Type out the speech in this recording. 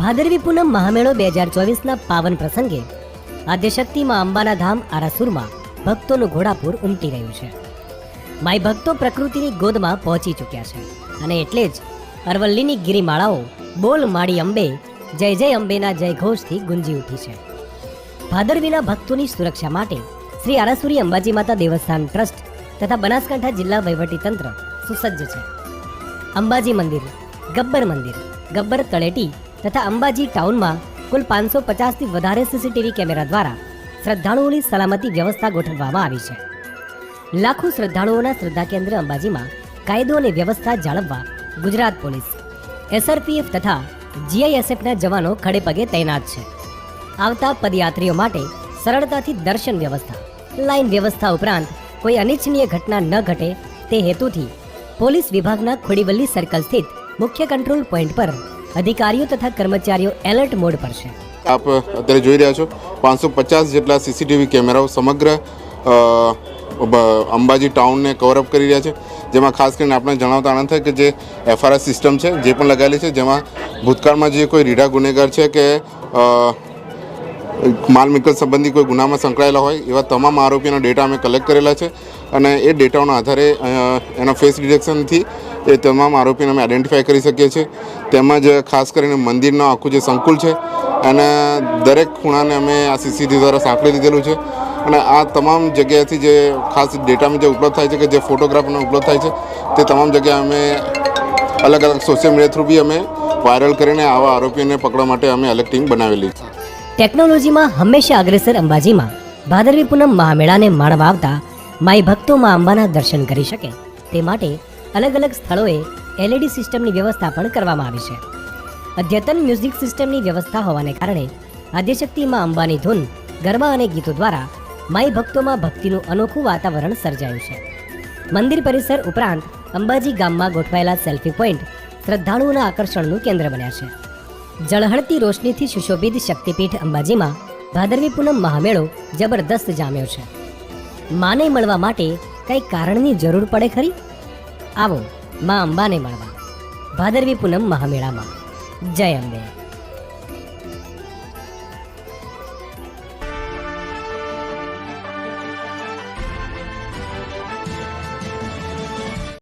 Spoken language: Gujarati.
ભાદરવી પૂનમ મહામેળો બે હજાર ચોવીસના પાવન પ્રસંગે આદ્યશક્તિમાં અંબાના ધામ આરાસુરમાં ભક્તોનું ઘોડાપૂર ઉમટી રહ્યું છે. માય ભક્તો પ્રકૃતિની ગોદમાં પહોંચી ચૂક્યા છે અને એટલે જ અરવલ્લીની ગિરિમાળાઓ બોલ માળી અંબે, જય જય અંબેના જયઘોષથી ગુંજી ઉઠી છે. ભાદરવીના ભક્તોની સુરક્ષા માટે શ્રી આરાસુરી અંબાજી માતા દેવસ્થાન ટ્રસ્ટ તથા બનાસકાંઠા જિલ્લા વહીવટીતંત્ર સુસજ્જ છે. અંબાજી મંદિર, ગબ્બર મંદિર, ગબ્બર તળેટી તથા અંબાજી ટાઉનમાં કુલ પાંચસો પચાસથી વધારે સીસીટીવી કેમેરા દ્વારા શ્રદ્ધાળુઓની સલામતી વ્યવસ્થા ગોઠવવામાં આવી છે. લાખો શ્રદ્ધાળુઓના શ્રદ્ધા કેન્દ્ર અંબાજીમાં કાયદો અને વ્યવસ્થા જાળવવા ગુજરાત પોલીસ, એસઆરપીએફ તથા જીઆઈએસએફના જવાનો ખડેપગે તૈનાત છે. આવતા પદયાત્રીઓ માટે સરળતાથી દર્શન વ્યવસ્થા, લાઇન વ્યવસ્થા ઉપરાંત કોઈ અનિચ્છનીય ઘટના ન ઘટે તે હેતુથી પોલીસ વિભાગના ખોડીવલ્લી સર્કલ સ્થિત મુખ્ય કંટ્રોલ પોઈન્ટ પર અધિકારીઓ તથા કર્મચારીઓ એલર્ટ મોડ પર છે. આપ અત્યારે જોઈ રહ્યા છો, પાંચસો પચાસ જેટલા સીસીટીવી કેમેરાઓ સમગ્ર અંબાજી ટાઉનને કવરઅપ કરી રહ્યા છે. જેમાં ખાસ કરીને આપણે જણાવતા આનંદ થાય કે જે એફઆરઆર સિસ્ટમ છે, જે પણ લગાવેલી છે, જેમાં ભૂતકાળમાં જે કોઈ રીઢા ગુનેગાર છે કે માલ મિલકત સંબંધી કોઈ ગુનામાં સંકળાયેલા હોય, એવા તમામ આરોપીઓના ડેટા અમે કલેક્ટ કરેલા છે. અને એ ડેટાના આધારે એના ફેસ ડિટેક્શનથી એ તમામ આરોપીને અમે આઈડેન્ટિફાય કરી શકીએ છીએ. તેમજ ખાસ કરીને મંદિરનું આખું જે સંકુલ છે, અને દરેક ખૂણાને અમે આ સીસીટીવી દ્વારા સાંકળી દીધેલું છે. અને આ તમામ જગ્યાએથી જે ખાસ ડેટામાં જે ઉપલબ્ધ થાય છે કે જે ફોટોગ્રાફનો ઉપલબ્ધ થાય છે, તે તમામ જગ્યાએ અમે અલગ અલગ સોશિયલ મીડિયા થ્રુ બી અમે વાયરલ કરીને આવા આરોપીઓને પકડવા માટે અમે અલગ ટીમ બનાવેલી છે. ટેકનોલોજીમાં હંમેશા અગ્રેસર અંબાજીમાં, ભાદરવી પૂનમ મહામેળાને માણવા આવતા માઈ ભક્તો માં અંબાના દર્શન કરી શકે. તે માટે અલગ અલગ સ્થળોએ એલઈડી સિસ્ટમની વ્યવસ્થા પણ કરવામાં આવી છે. અદ્યતન મ્યુઝિક સિસ્ટમની વ્યવસ્થા હોવાને કારણે આદ્યશક્તિ માં અંબાની ધૂન, ગરબા અને ગીતો દ્વારા માઈ ભક્તોમાં ભક્તિનું અનોખું વાતાવરણ સર્જાયું છે. મંદિર પરિસર ઉપરાંત અંબાજી ગામમાં ગોઠવાયેલા સેલ્ફી પોઈન્ટ શ્રદ્ધાળુઓના આકર્ષણનું કેન્દ્ર બન્યા છે. જળહળતી રોશનીથી સુશોભિત શક્તિપીઠ અંબાજીમાં ભાદરવી પૂનમ મહામેળો જબરદસ્ત જામ્યો છે. માને મળવા માટે કઈ કારણની જરૂર પડે ખરી? આવો, માં અંબાને મળવા. ભાદરવી પૂનમ મહામેળામાં. જય અંબે.